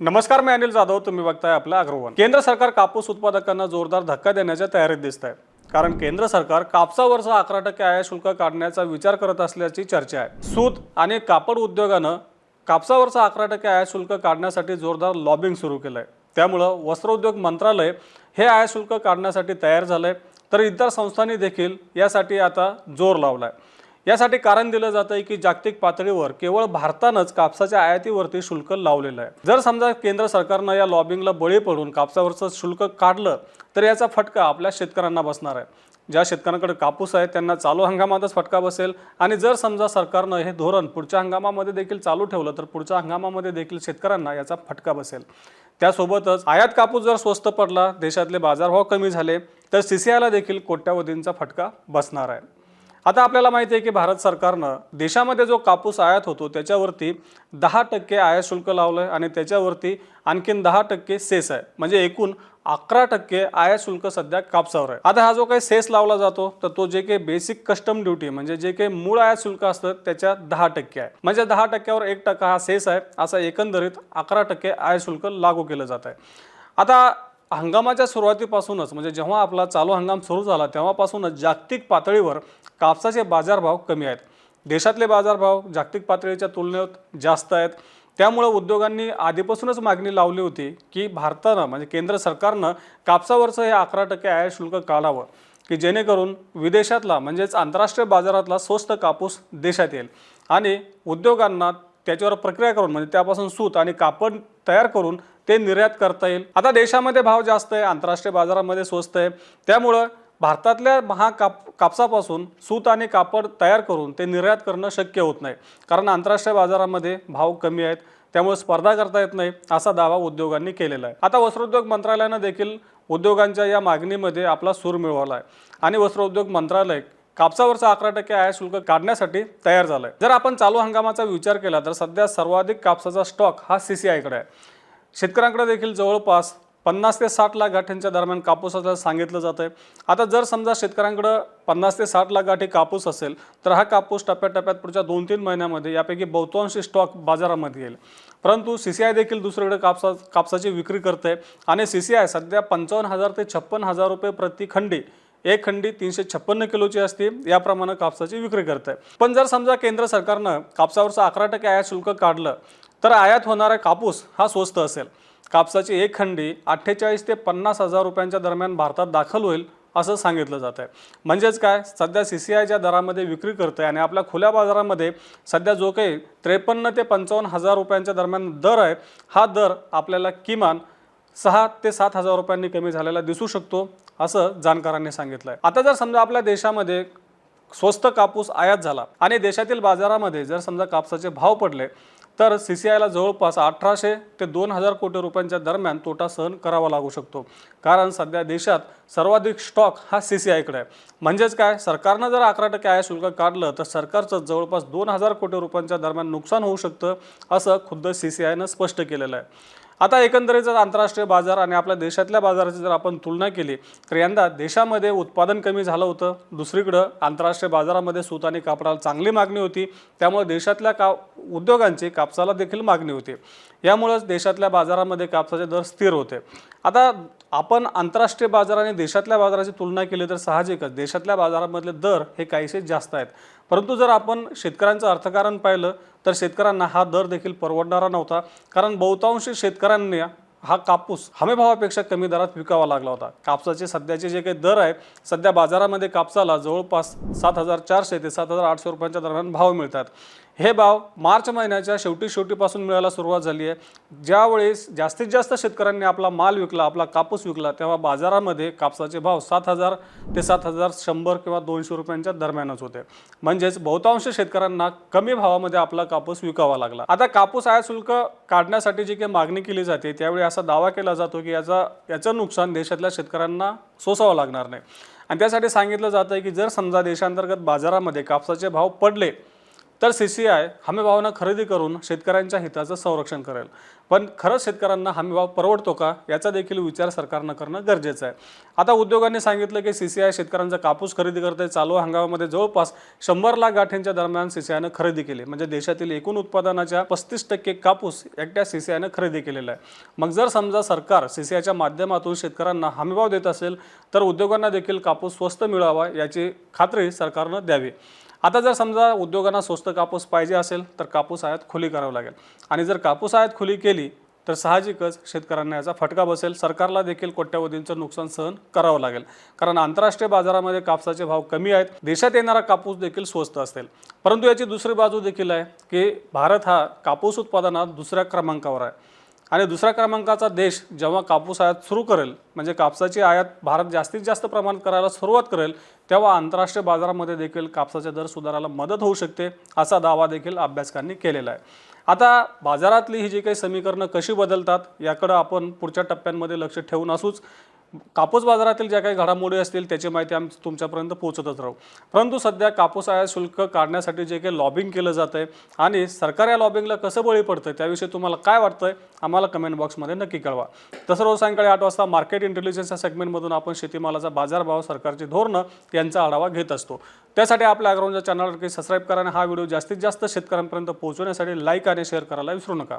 नमस्कार मी अनिल जाधव. तुम्ही बघताय आपलं अग्रवन. केंद्र सरकार कापूस उत्पादकांना जोरदार धक्का देण्याच्या तयारीत दिसत आहे कारण केंद्र सरकार कापसावरचा अकरा टक्के आयात शुल्क काढण्याचा विचार करत असल्याची चर्चा आहे. सूत आणि कापड उद्योगानं कापसावरचा अकरा टक्के आयात शुल्क काढण्यासाठी जोरदार लॉबिंग सुरू केलं आहे त्यामुळं वस्त्रोद्योग मंत्रालय हे आयात शुल्क काढण्यासाठी तयार झालंय. तर इतर संस्थांनी देखील यासाठी आता जोर लावलाय. यासाठी कारण दिलं जातं आहे की जागतिक पातळीवर केवळ भारतानंच कापसाच्या आयातीवरती शुल्क लावलेलं आहे. जर समजा केंद्र सरकारनं या लॉबिंगला बळी पडून कापसावरचं शुल्क काढलं तर याचा फटका आपल्या शेतकऱ्यांना बसणार आहे. ज्या शेतकऱ्यांकडे कापूस आहे त्यांना चालू हंगामातच फटका बसेल. आणि जर समजा सरकारनं हे धोरण पुढच्या हंगामामध्ये देखील चालू ठेवलं तर पुढच्या हंगामामध्ये देखील शेतकऱ्यांना याचा फटका बसेल. त्यासोबतच आयात कापूस जर स्वस्त पडला देशातले बाजारभाव कमी झाले तर सी सी आयला देखील कोट्यावधींचा फटका बसणार आहे. आता आपल्याला माहिती आहे की भारत सरकारनं देशामध्ये जो कापूस आयात होतो त्याच्यावरती दहा टक्के आयात शुल्क लावलं आहे आणि त्याच्यावरती आणखीन दहा टक्के सेस आहे. म्हणजे एकूण अकरा टक्के आयात शुल्क सध्या कापसावर आहे. आता हा जो काही सेस लावला जातो तर तो जे काही बेसिक कस्टम ड्युटी म्हणजे जे काही मूळ आयात शुल्क असतं त्याच्या दहा टक्के आहे. म्हणजे दहा टक्क्यावर एक टक्का हा सेस आहे असा एकंदरीत अकरा टक्के आयात शुल्क लागू केलं जात आहे. आता हंगामाच्या सुरुवातीपासूनच म्हणजे जेव्हा आपला चालू हंगाम सुरू झाला तेव्हापासूनच जागतिक पातळीवर कापसाचे बाजारभाव कमी आहेत. देशातले बाजारभाव जागतिक पातळीच्या तुलनेत जास्त आहेत. त्यामुळं उद्योगांनी आधीपासूनच मागणी लावली होती की भारतानं म्हणजे केंद्र सरकारनं कापसावरचं हे अकरा टक्के आयात शुल्क काढावं की जेणेकरून विदेशातला म्हणजेच आंतरराष्ट्रीय बाजारातला स्वस्त कापूस देशात येईल. आणि उद्योगांना त्याच्यावर प्रक्रिया करून म्हणजे त्यापासून सूत आणि कापड तयार करून ते निर्यात करता येईल. आता देशामध्ये भाव जास्त आहे आंतरराष्ट्रीय बाजारामध्ये स्वस्त आहे. त्यामुळं भारतातल्या महा काप कापसापासून सूत आणि कापड तयार करून ते निर्यात करणं शक्य होत नाही. कारण आंतरराष्ट्रीय बाजारामध्ये भाव कमी आहेत त्यामुळे स्पर्धा करता येत नाही असा दावा उद्योगांनी केलेला आहे. आता वस्त्रोद्योग मंत्रालयानं देखील उद्योगांच्या या मागणीमध्ये आपला सूर मिळवला आहे. आणि वस्त्रोद्योग मंत्रालय कापसावरचा अकरा टक्के आयात शुल्क काढण्यासाठी तयार झालं आहे जर आपण चालू हंगामाचा विचार केला तर सध्या सर्वाधिक कापसाचा स्टॉक हा सी सी आयकडे आहे. शेतकऱ्यांकडे देखील जवळपास पन्नास ते साठ लाख गाठ्यांच्या दरम्यान कापूस असल्याचं सांगितलं जातं आहे आता जर समजा शेतकऱ्यांकडं पन्नास ते साठ लाख गाठी कापूस असेल तर हा कापूस टप्प्याटप्प्यात पुढच्या दोन तीन महिन्यामध्ये यापैकी बहुतांशी स्टॉक बाजारामध्ये येईल. परंतु सी सी आय देखील दुसरीकडे कापसा कापसाची विक्री करते आणि सी सी आय सध्या पंचावन्न हजार ते छप्पन हजार रुपये प्रति खंडी एक खंडी तीनशे छप्पन्न किलोची असते याप्रमाणे कापसाची विक्री करते पण जर समजा केंद्र सरकारनं कापसावरचं अकरा टक्के आयात शुल्क काढलं तर आयात होणारा कापूस हा स्वस्त असेल. कापसाची एक खंडी अठ्ठेचाळीस ते पन्नास हजार रुपयांच्या दरम्यान भारतात दाखल होईल असं सांगितलं जातं आहे म्हणजेच काय? सध्या सी सी आयच्या दरामध्ये विक्री करतं आहे आणि आपल्या खुल्या बाजारामध्ये सध्या जो काही त्रेपन्न ते पंचावन्न हजार रुपयांच्या दरम्यान दर आहे हा दर आपल्याला किमान सहा ते सात हजार रुपयांनी कमी झालेला दिसू शकतो असं जाणकारांनी सांगितलं आहे आता जर समजा आपल्या देशामध्ये स्वस्त कापूस आयात झाला आणि देशातील बाजारामध्ये जर समजा कापसाचे भाव पडले तर सी सी आयला जवळपास अठराशे ते दोन हजार कोटी रुपयांच्या दरम्यान तोटा सहन करावा लागू शकतो. कारण सध्या देशात सर्वाधिक स्टॉक हा सी सी आयकडे आहे. म्हणजेच काय? सरकारनं जर अकरा टक्के आय शुल्क काढलं तर सरकारचं जवळपास दोन हजार कोटी रुपयांच्या दरम्यान नुकसान होऊ शकतं असं खुद्द सी सी आयनं स्पष्ट केलेलं आहे. आता एकंदरीत जर आंतरराष्ट्रीय बाजार आणि आपल्या देशातल्या बाजाराची जर आपण तुलना केली तर यंदा देशामध्ये उत्पादन कमी झालं होतं. दुसरीकडं आंतरराष्ट्रीय बाजारामध्ये सूत आणि कापडाला चांगली मागणी होती. त्यामुळे देशातल्या का उद्योगांची कापसाला देखील मागणी होती. यामुळेच देशातल्या बाजारामध्ये कापसाचे दर स्थिर होते. आता आपण आंतरराष्ट्रीय बाजार आणि देशातल्या बाजाराची तुलना केली तर साहजिकच देशातल्या बाजारामधले दर हे काहीसे जास्त आहेत. परंतु जर आपण शेतकऱ्यांचं अर्थकारण पाहिलं तर शेतकऱ्यांना हा दर देखील परवडणारा नव्हता. कारण बहुतांश शेतकऱ्यांनी हा कापूस हमीभावापेक्षा कमी दरात विकावा लागला होता. कापसाचे सध्याचे जे काही दर आहे सध्या बाजारामध्ये कापसाला जवळपास सात हजार चारशे ते सात हजार आठशे रुपयांच्या दरम्यान भाव मिळतात. हे भाव मार्च महिन्याच्या शेवटी शेवटीपासून मिळायला सुरुवात झाली आहे. ज्यावेळेस जास्तीत जास्त शेतकऱ्यांनी आपला माल विकला आपला कापूस विकला तेव्हा बाजारामध्ये कापसाचे भाव सात हजार ते सात हजार शंभर किंवा दोनशे रुपयांच्या दरम्यानच होते. म्हणजेच बहुतांश शेतकऱ्यांना कमी भावामध्ये आपला कापूस विकावा लागला. आता कापूस आयात शुल्क काढण्यासाठी जी काही मागणी केली जाते त्यावेळी असा दावा केला जातो की याचा याचं नुकसान देशातल्या शेतकऱ्यांना सोसावं लागणार नाही. आणि त्यासाठी सांगितलं जातं आहे की जर समजा देशांतर्गत बाजारामध्ये कापसाचे भाव पडले तर सी सी आय हमीभावानं खरेदी करून शेतकऱ्यांच्या हिताचं संरक्षण करेल. पण खरंच शेतकऱ्यांना हमीभाव परवडतो का? याचा देखील विचार सरकारनं करणं गरजेचं आहे. आता उद्योगांनी सांगितलं की सी सी आय शेतकऱ्यांचा कापूस खरेदी करते चालू हंगामामध्ये जवळपास शंभर लाख गाठींच्या दरम्यान सी सी आयनं खरेदी केली. म्हणजे देशातील एकूण उत्पादनाच्या पस्तीस टक्के कापूस एकट्या सी सी आयनं खरेदी केलेला आहे. मग जर समजा सरकार सी सी आयच्या माध्यमातून शेतकऱ्यांना हमीभाव देत असेल तर उद्योगांना देखील कापूस स्वस्त मिळावा याची खात्री सरकारनं द्यावी. आता जर समजा उद्योगांना स्वस्त कापूस पाहिजे असेल तर कापूस आयात खुली करावं लागेल. आणि जर कापूस आयात खुली केली तर साहजिकच शेतकऱ्यांना याचा फटका बसेल. सरकारला देखील कोट्यावधींचं नुकसान सहन करावं लागेल. कारण आंतरराष्ट्रीय बाजारामध्ये कापसाचे भाव कमी आहेत. देशात येणारा कापूस देखील स्वस्त असेल. परंतु याची दुसरी बाजू देखील आहे की भारत हा कापूस उत्पादनात दुसऱ्या क्रमांकावर आहे. आणि दुसऱ्या क्रमांकाचा देश जेव्हा कापूस आयात सुरू करेल म्हणजे कापसाची आयात भारत जास्तीत जास्त प्रमाणात करायला सुरुवात करेल तेव्हा आंतरराष्ट्रीय बाजारामध्ये देखील कापसाचे दर सुधारायला मदत होऊ शकते असा दावा देखील अभ्यासकांनी केलेला आहे. आता बाजारातली ही जी काही समीकरणं कशी बदलतात याकडं आपण पुढच्या टप्प्यांमध्ये लक्ष ठेवून असूच कापूस बाजारातील ज्या काही घडामोडी असतील त्याची माहिती आम्ही तुमच्यापर्यंत पोहोचतच राहू. परंतु सध्या कापूस आयात शुल्क काढण्यासाठी जे काही लॉबिंग केलं जातं आहे आणि सरकार या लॉबिंगला कसं बळी पडतं त्याविषयी तुम्हाला काय वाटतंय आम्हाला कमेंट बॉक्समध्ये नक्की कळवा. तसं रोज सायंकाळी आठ वाजता मार्केट इंटेलिजन्स या सेगमेंटमधून आपण शेतीमालाचा बाजारभाव सरकारची धोरणं यांचा आढावा घेत असतो. त्यासाठी आपल्या अग्राउंडच्या चॅनलवर सबस्क्राईब करा आणि हा व्हिडिओ जास्तीत जास्त शेतकऱ्यांपर्यंत पोहोचवण्यासाठी लाईक आणि शेअर करायला विसरू नका.